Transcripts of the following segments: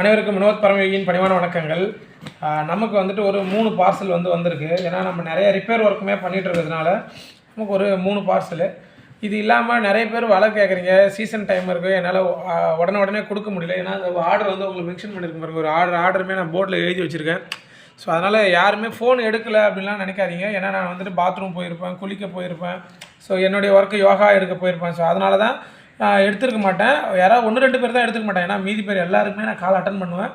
அனைவருக்கும் வினோத் பரமயோகியின் பணிவான வணக்கங்கள். நமக்கு வந்துட்டு ஒரு மூணு பார்சல் வந்து வந்திருக்கு. ஏன்னா நம்ம நிறைய ரிப்பேர் ஒர்க்குமே பண்ணிகிட்டு இருக்கிறதுனால நமக்கு ஒரு மூணு பார்சலு இது இல்லாமல் நிறைய பேர் வலை கேட்குறீங்க சீசன் டைம் இருக்குது என்னால் உடனே உடனே கொடுக்க முடியல. ஏன்னா அந்த ஆர்டர் வந்து உங்களுக்கு மென்ஷன் பண்ணியிருக்க பாருங்க. ஒரு ஆர்டர் ஆர்டருமே நான் போர்டில் எழுதி வச்சுருக்கேன். ஸோ அதனால் யாருமே ஃபோன் எடுக்கலை அப்படின்லாம் நினைக்காதீங்க. ஏன்னா நான் வந்துட்டு பாத்ரூம் போயிருப்பேன் குளிக்க போயிருப்பேன். ஸோ என்னுடைய ஒர்க்கு யோகா எடுக்க போயிருப்பேன். ஸோ அதனால தான் எடுத்திருக்க மாட்டேன். யாராவது ஒன்று ரெண்டு பேர் தான் எடுத்துக்க மாட்டேன். ஏன்னா மீதி பேர் எல்லாருக்குமே நான் கால் அட்டன் பண்ணுவேன்.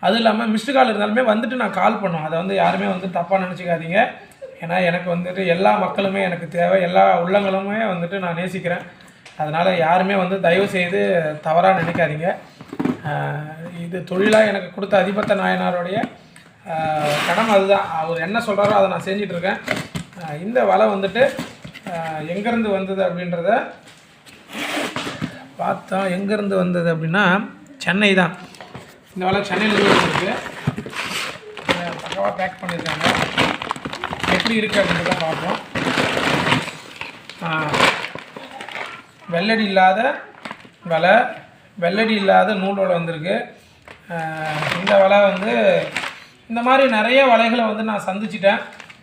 அதுவும் இல்லாமல் மிஸ்டு கால் இருந்தாலுமே வந்துட்டு நான் கால் பண்ணுவேன். அதை வந்து யாருமே வந்து தப்பாக நினச்சிக்காதீங்க. ஏன்னா எனக்கு வந்துட்டு எல்லா மக்களுமே எனக்கு தேவை. எல்லா உள்ளங்களுமே வந்துட்டு நான் நேசிக்கிறேன். அதனால் யாருமே வந்து தயவு செய்து தவறாக நினைக்காதீங்க. இது தொழிலாக எனக்கு கொடுத்த அதிபத்த நாயனாருடைய அஹ் கடமை அதுதான். அவர் என்ன சொல்கிறாரோ அதை நான் செஞ்சிட்ருக்கேன் இந்த வலை வந்துட்டு எங்கேருந்து வந்தது அப்படின்றத பார்த்தோம் எங்கேருந்து வந்தது அப்படின்னா சென்னை தான். இந்த வலை சென்னையிலேருந்து வந்துருக்கு பக்கவாக பேக் பண்ணியிருக்காங்க. எப்படி இருக்குது அப்படின்றத பார்ப்போம். வெள்ளடி இல்லாத வலை வெள்ளடி இல்லாத நூலோடு வந்திருக்கு. இந்த வலை வந்து இந்த மாதிரி நிறைய வலைகளை வந்து நான் சந்திச்சிட்டேன்.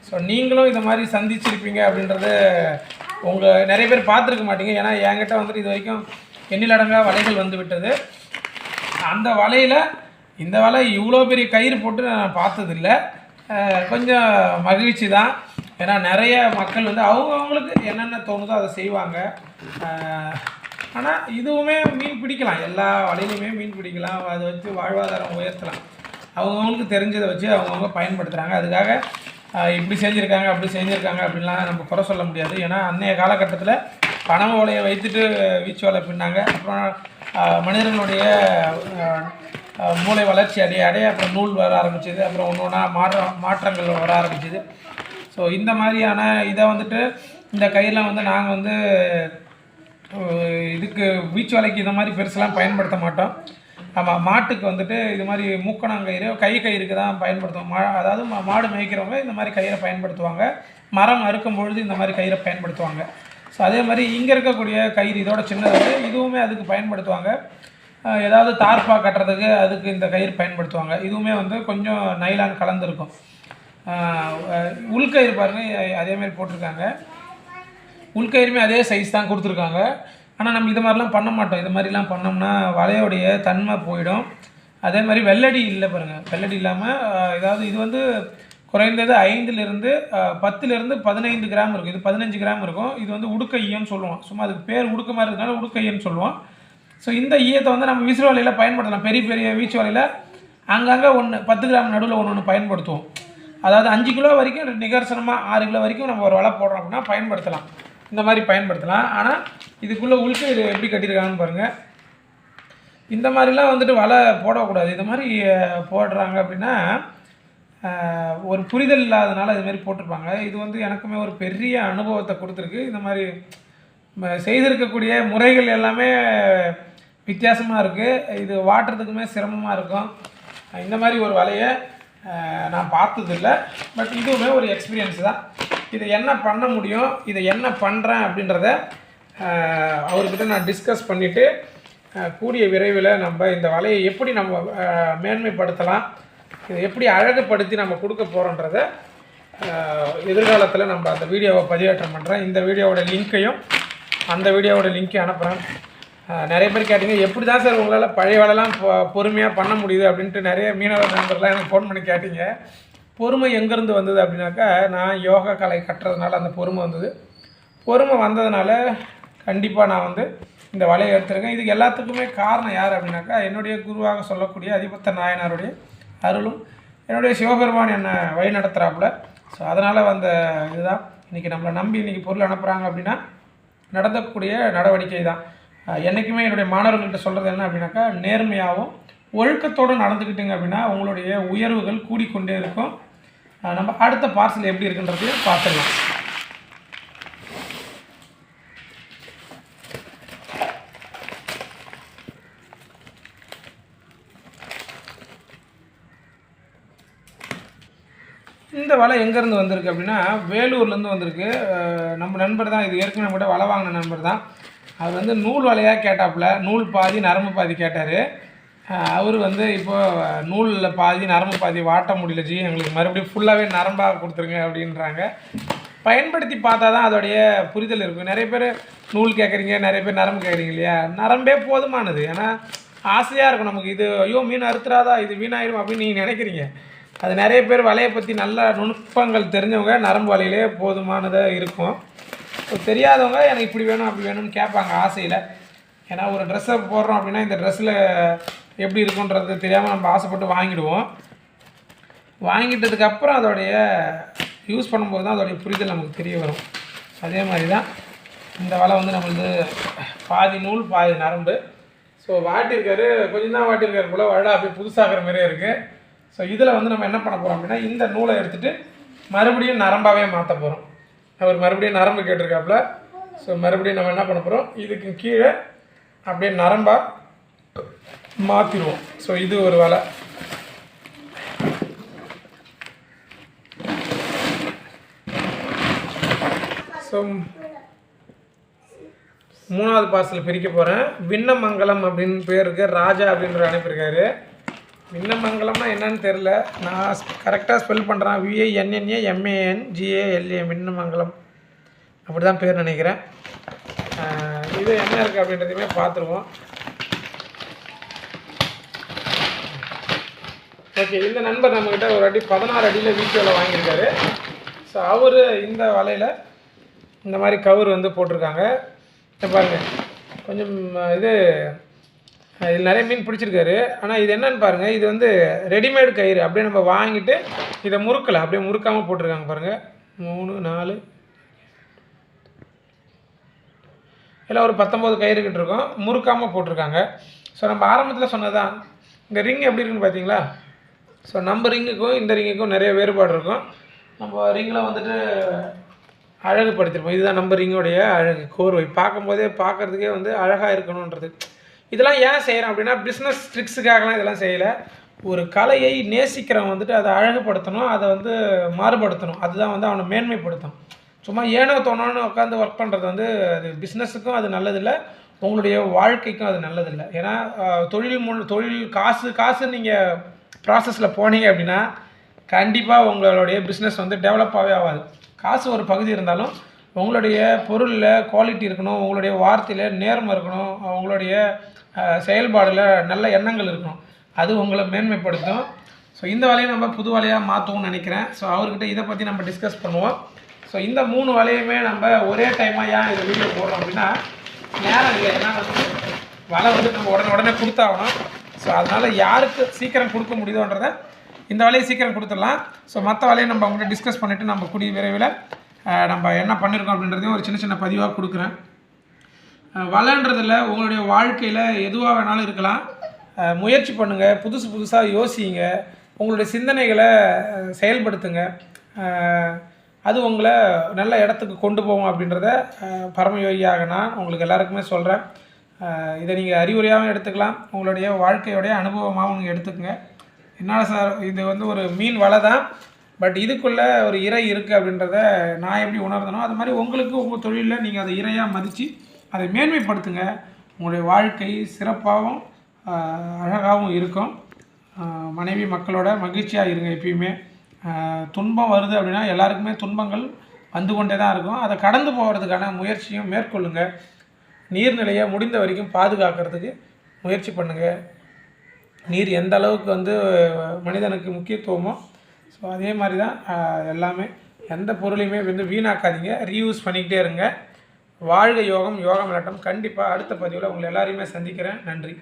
ஸோ நீங்களும் இதை மாதிரி சந்திச்சிருப்பீங்க அப்படின்றது உங்கள் நிறைய பேர் பார்த்துருக்க மாட்டீங்க. ஏன்னா என்கிட்ட வந்துட்டு இது வரைக்கும் எண்ணிலடங்கா வலைகள் வந்து விட்டது. அந்த வலையில் இந்த வலை இவ்வளோ பெரிய கயிறு போட்டு நான் பார்த்ததில்ல. கொஞ்சம் மகிழ்ச்சி தான். ஏன்னா நிறைய மக்கள் வந்து அவங்கவுங்களுக்கு என்னென்ன தோணுதோ அதை செய்வாங்க. ஆனால் இதுவுமே மீன் பிடிக்கலாம். எல்லா வலையிலையுமே மீன் பிடிக்கலாம். அதை வச்சு வாழ்வாதாரம் உயர்த்தலாம். அவங்கவுங்களுக்கு தெரிஞ்சதை வச்சு அவங்கவுங்க பயன்படுத்துகிறாங்க அதுக்காக இப்படி செஞ்சுருக்காங்க அப்படி செஞ்சுருக்காங்க அப்படின்லாம் நம்ம குறை சொல்ல முடியாது. ஏன்னா அன்றைய காலகட்டத்தில் பண ஓலையை வைத்துட்டு வீச்சு வலை பின்னாங்க. அப்புறம் மனிதர்களுடைய மூளை வளர்ச்சி அடைய அடைய அப்புறம் நூல் வர ஆரம்பிச்சது. அப்புறம் ஒன்று ஒன்றா மாற்ற மாற்றங்கள் வர ஆரம்பிச்சது. ஸோ இந்த மாதிரியான இதை வந்துட்டு இந்த கையில் வந்து நாங்கள் வந்து இதுக்கு வீச்சு வலைக்கு இந்த மாதிரி பெருசெல்லாம் பயன்படுத்த மாட்டோம். ஆமாம் மாட்டுக்கு வந்துட்டு இது மாதிரி மூக்கணாங்கயிறு கை கயிறுக்கு தான் பயன்படுத்துவோம். மா அதாவது மா- மாடு மேய்க்கிறவங்க இந்த மாதிரி கயிறை பயன்படுத்துவாங்க. மரம் அறுக்கும் பொழுது இந்த மாதிரி கயிறை பயன்படுத்துவாங்க. ஸோ அதே மாதிரி இங்கே இருக்கக்கூடிய கயிறு இதோட சின்னது இதுவுமே அதுக்கு பயன்படுத்துவாங்க. ஏதாவது தார்ப்பா கட்டுறதுக்கு அதுக்கு இந்த கயிறு பயன்படுத்துவாங்க. இதுவுமே வந்து கொஞ்சம் நைலான் கலந்துருக்கும் உள்கயிறு பாருங்கள் அதே மாதிரி போட்டிருக்காங்க. உள்கயிறுமே அதே சைஸ் தான் கொடுத்துருக்காங்க. ஆனால் நம்ம இது மாதிரிலாம் பண்ண மாட்டோம். இது மாதிரிலாம் பண்ணோம்னா வலையோடைய தன்மை போயிடும். அதே மாதிரி வெள்ளடி இல்லை பாருங்கள் வெள்ளடி இல்லாமல் ஏதாவது இது வந்து குறைந்தது ஐந்துலேருந்து பத்துலேருந்து பதினைந்து கிராம் இருக்கும். இது பதினஞ்சு கிராம் இருக்கும். இது வந்து உடுக்க ஈயம்னு சொல்லுவோம். சும்மா அதுக்கு பேர் உடுக்க மாதிரி இருக்கனால உடுக்க ஈயம்னு சொல்லுவோம். ஸோ இந்த ஈயத்தை வந்து நம்ம விசிறு வலையில் பயன்படுத்தலாம். பெரிய பெரிய வீச்சு வலையில் அங்கங்கே ஒன்று பத்து கிராம் நடுவில் ஒன்று ஒன்று பயன்படுத்துவோம். அதாவது அஞ்சு கிலோ வரைக்கும் நிகர்சனமாக ஆறு கிலோ வரைக்கும் நம்ம ஒரு வலை போடுறோம் அப்படின்னா பயன்படுத்தலாம். இந்த மாதிரி பயன்படுத்தலாம். ஆனால் இதுக்குள்ளே உள்க்கு இது எப்படி கட்டியிருக்காங்கன்னு பாருங்கள் இந்த மாதிரிலாம் வந்துட்டு வலை போடக்கூடாது. இது மாதிரி போடுறாங்க அப்படின்னா ஒரு புரிதல் இல்லாதனால இது மாதிரி போட்டிருப்பாங்க. இது வந்து எனக்குமே ஒரு பெரிய அனுபவத்தை கொடுத்துருக்கு. இந்த மாதிரி செய்திருக்கக்கூடிய முறைகள் எல்லாமே வித்தியாசமாக இருக்குது இது வாட்டுறதுக்குமே சிரமமாக இருக்கும். இந்த மாதிரி ஒரு வலையை நான் பார்த்ததில்ல. பட் இதுவுமே ஒரு எக்ஸ்பீரியன்ஸ் தான். இதை என்ன பண்ண முடியும் இதை என்ன பண்ணுறேன் அப்படின்றத அவர்கிட்ட நான் டிஸ்கஸ் பண்ணிவிட்டு கூடிய விரைவில் நம்ம இந்த வலையை எப்படி நம்ம மேன்மைப்படுத்தலாம் இதை எப்படி அழகுப்படுத்தி நம்ம கொடுக்க போகிறோன்றத எதிர்காலத்தில் நம்ம அந்த வீடியோவை பதிவேற்றம் பண்ணுறேன் இந்த வீடியோவோட லிங்க்கையும் அந்த வீடியோவோட லிங்க்கையும் அனுப்புகிறேன் நிறைய பேர் கேட்டீங்க எப்படி தான் சார் உங்களால் பழைய வேலைலாம் பொறுமையாக பண்ண முடியுது? அப்படின்ட்டு நிறைய மீனவ நண்பர்லாம் எனக்கு ஃபோன் பண்ணி கேட்டீங்க. பொறுமை எங்கேருந்து வந்தது அப்படின்னாக்கா நான் யோகா கலை கட்டுறதுனால அந்த பொறுமை வந்தது. பொறுமை வந்ததுனால கண்டிப்பாக நான் வந்து இந்த வலையை எடுத்திருக்கேன். இதுக்கு எல்லாத்துக்குமே காரணம் யார் அப்படின்னாக்கா என்னுடைய குருவாக சொல்லக்கூடிய அதிபத்த நாயனாருடைய அருளும் என்னுடைய சிவபெருமான் என்னை வழி நடத்துகிறாப்புல ஸோ அதனால் வந்த இதுதான். இன்றைக்கி நம்மளை நம்பி இன்றைக்கி பொருள் அனுப்புகிறாங்க அப்படின்னா நடந்தக்கூடிய நடவடிக்கை தான் என்றைக்குமே என்னுடைய மாணவர்கள்கிட்ட சொல்கிறது என்ன அப்படின்னாக்கா நேர்மையாகவும் ஒழுக்கத்தோடு நடந்துக்கிட்டீங்க அப்படின்னா உங்களுடைய உயர்வுகள் கூடிக்கொண்டே இருக்கும். நம்ம அடுத்த பார்சல் எப்படி இருக்குன்றது பார்த்துக்கலாம் இந்த வலை எங்கேருந்து வந்திருக்கு அப்படின்னா வேலூர்லேருந்து வந்திருக்கு. நம்ம நண்பர் தான் இது ஏற்கனவே நம்மகிட்ட வலை வாங்கின நண்பர் தான். அவர் வந்து நூல் வலையாக கேட்டாப்புல நூல் பாதி நரம்பு பாதி கேட்டார். அவர் வந்து இப்போ நூலில் பாதி நரம்பு பாதி வாட்ட முடியல ஜி. எங்களுக்கு மறுபடியும் ஃபுல்லாகவே நரம்பாக கொடுத்துருங்க அப்படின்றாங்க. பயன்படுத்தி பார்த்தா தான் அதோடைய புரிதல் இருக்கும். நிறைய பேர் நூல் கேட்குறீங்க நிறைய பேர் நரம்பு கேட்குறீங்க இல்லையா? நரம்பே போதுமானது. ஏன்னா ஆசையாக இருக்கும் நமக்கு. இது ஐயோ மீன் அறுத்துறாதா? இது வீணாயிரும் அப்படின்னு நீங்கள் நினைக்கிறீங்க. அது நிறைய பேர் வலையை பற்றி நல்ல நுட்பங்கள் தெரிஞ்சவங்க நரம்பு வலையிலே போதுமானதாக இருக்கும். இப்போ தெரியாதவங்க எனக்கு இப்படி வேணும் அப்படி வேணும்னு கேட்பாங்க ஆசையில். ஏன்னா ஒரு ட்ரெஸ்ஸை போடுறோம் அப்படின்னா இந்த ட்ரெஸ்ஸில் எப்படி இருக்குன்றது தெரியாமல் நம்ம ஆசைப்பட்டு வாங்கிடுவோம். வாங்கிட்டதுக்கப்புறம் அதோடைய யூஸ் பண்ணும்போது தான் அதோடைய புரிதல் நமக்கு தெரிய வரும். அதே மாதிரி தான் இந்த வலை வந்து நம்மளது பாதி நூல் பாதி நரம்பு. ஸோ வாட்டியிருக்காரு கொஞ்சம் தான் வாட்டியிருக்காரு போல் வலை அப்படியே புதுசாகிற மாதிரியே இருக்குது ஸோ இதில் வந்து நம்ம என்ன பண்ண போகிறோம் அப்படின்னா இந்த நூலை எடுத்துகிட்டு மறுபடியும் நரம்பாகவே மாற்ற போகிறோம் அவர் மறுபடியும் நரம்பு கேட்டிருக்காப்புல. ஸோ மறுபடியும் நம்ம என்ன பண்ண போகிறோம் இதுக்கு கீழே அப்படியே நரம்பாக மாற்றிடுவோம் ஸோ இது ஒரு வேலை. ஸோ மூணாவது பார்சல் பிரிக்க போகிறேன் விண்ணமங்கலம் அப்படின்னு பேர் இருக்கு. ராஜா அப்படின்ற அனுப்பியிருக்காரு விண்ணமங்கலம்னா என்னன்னு தெரில நான் கரெக்டாக ஸ்பெல் பண்ணுறேன் விஏஎன்என்ஏ எம்ஏஎன் ஜிஏஎல்ஏ விண்ணமங்கலம். அப்படி தான் பேர் நினைக்கிறேன். இது என்ன இருக்குது அப்படின்றதையுமே பார்த்துருவோம். ஓகே இந்த நண்பர் நம்மக்கிட்ட ஒரு அடி பதினாறு அடியில் வீடியோவில் வாங்கியிருக்காரு. ஸோ அவர் இந்த வலையில் இந்த மாதிரி கவர் வந்து போட்டிருக்காங்க. பாருங்கள் கொஞ்சம் இது இதில் நிறைய மீன் பிடிச்சிருக்காரு. ஆனால் இது என்னன்னு பாருங்கள் இது வந்து ரெடிமேடு கயிறு. அப்படியே நம்ம வாங்கிட்டு இதை முறுக்கலை. அப்படியே முறுக்காமல் போட்டிருக்காங்க பாருங்கள் மூணு நாலு. இல்லை ஒரு பத்தொம்போது கயிறு இருக்கோம். முறுக்காமல் போட்டிருக்காங்க. ஸோ நம்ம ஆரம்பத்தில் சொன்னதான் இந்த ரிங் எப்படி இருக்குன்னு பார்த்தீங்களா ஸோ நம்ம ரிங்குக்கும் இந்த ரிங்குக்கும் நிறைய வேறுபாடு இருக்கும். நம்ம ரிங்கில் வந்துட்டு அழகுப்படுத்திருப்போம் இதுதான் நம்ம ரிங்கோடைய அழகு. கோர்வை. பார்க்கும்போதே பார்க்குறதுக்கே வந்து அழகாக இருக்கணுன்றது. இதெல்லாம் ஏன் செய்கிறோம் அப்படின்னா பிஸ்னஸ் ட்ரிக்ஸுக்காகலாம் இதெல்லாம் செய்யலை. ஒரு கலையை நேசிக்கிறவன் வந்துட்டு அதை அழகுபடுத்தணும் அதை வந்து மாறுபடுத்தணும். அதுதான் வந்து அவனை மேன்மைப்படுத்தும். சும்மா ஏனோ தோணோன்னு உட்காந்து ஒர்க் பண்ணுறது வந்து அது பிஸ்னஸுக்கும் அது நல்லதில்லை உங்களுடைய வாழ்க்கைக்கும் அது நல்லதில்லை. ஏன்னா தொழில் முன் தொழில் காசு காசு நீங்கள் ப்ராசஸில் போனீங்க அப்படின்னா கண்டிப்பாக உங்களுடைய பிஸ்னஸ் வந்து டெவலப்பாகவே ஆகாது. காசு ஒரு பகுதி இருந்தாலும் உங்களுடைய பொருளில் குவாலிட்டி இருக்கணும் உங்களுடைய வார்த்தையில் நேர்மை இருக்கணும் உங்களுடைய செயல்பாடில் நல்ல எண்ணங்கள் இருக்கணும். அது உங்களை மேன்மைப்படுத்தும். ஸோ இந்த வேலையை நம்ம புது வேலையாக மாற்றுவோம்னு நினைக்கிறேன். ஸோ அவர்கிட்ட இதை பற்றி நம்ம டிஸ்கஸ் பண்ணுவோம். ஸோ இந்த மூணு வேலையுமே நம்ம ஒரே டைமாக ஏன் இந்த வீடியோ போடுறோம் அப்படின்னா நேரம் இல்லை. ஏன்னா வலை வந்து நம்ம உடனே உடனே கொடுத்தாகணும். ஸோ அதனால் யாருக்கு சீக்கிரம் கொடுக்க முடியுதோன்றதை இந்த வேலையை சீக்கிரம் கொடுத்துடலாம். ஸோ மற்ற வேலையை நம்ம அவங்கள்ட்ட டிஸ்கஸ் பண்ணிவிட்டு நம்ம கூடிய விரைவில் நம்ம என்ன பண்ணியிருக்கோம் அப்படின்றதையும் ஒரு சின்ன சின்ன பதிவாக கொடுக்குறேன். வலைன்றதில் உங்களுடைய வாழ்க்கையில் எதுவாக வேணாலும் இருக்கலாம். முயற்சி பண்ணுங்கள் புதுசு புதுசாக யோசிங்க உங்களுடைய சிந்தனைகளை செயல்படுத்துங்க. அது உங்களை நல்ல இடத்துக்கு கொண்டு போகும் அப்படின்றத பரமயோகியாக நான் உங்களுக்கு எல்லாருக்குமே சொல்கிறேன் இதை நீங்கள் அறிவுரையாகவும் எடுத்துக்கலாம். உங்களுடைய வாழ்க்கையோடைய அனுபவமாகவும் நீங்கள் எடுத்துக்கங்க. என்னால் சார் இது வந்து ஒரு மீன் வலை தான். பட் இதுக்குள்ளே ஒரு இறை இருக்குது அப்படின்றத நான் எப்படி உணர்ந்தனோ அது மாதிரி உங்களுக்கு உங்கள் தொழிலில் நீங்கள் அதை இறையாக மதித்து அதை மேன்மைப்படுத்துங்க. உங்களுடைய வாழ்க்கை சிறப்பாகவும் அழகாகவும் இருக்கும். மனைவி மக்களோட மகிழ்ச்சியாக இருங்க எப்பயுமே. துன்பம் வருது அப்படின்னா எல்லாருக்குமே துன்பங்கள் வந்து கொண்டே தான் இருக்கும். அதை கடந்து போகிறதுக்கான முயற்சியும் மேற்கொள்ளுங்கள் நீர்நிலையை முடிந்த வரைக்கும் பாதுகாக்கிறதுக்கு முயற்சி பண்ணுங்கள் நீர் எந்த அளவுக்கு வந்து மனிதனுக்கு முக்கியத்துவமோ ஸோ அதே மாதிரி தான் எல்லாமே. எந்த பொருளையுமே வந்து வீணாக்காதீங்க. ரீயூஸ் பண்ணிக்கிட்டே இருங்க. வாழ்க யோகம் யோகம் விளாட்டம் கண்டிப்பாக அடுத்த பதிவில் உங்களை எல்லாரையுமே சந்திக்கிறேன். நன்றி.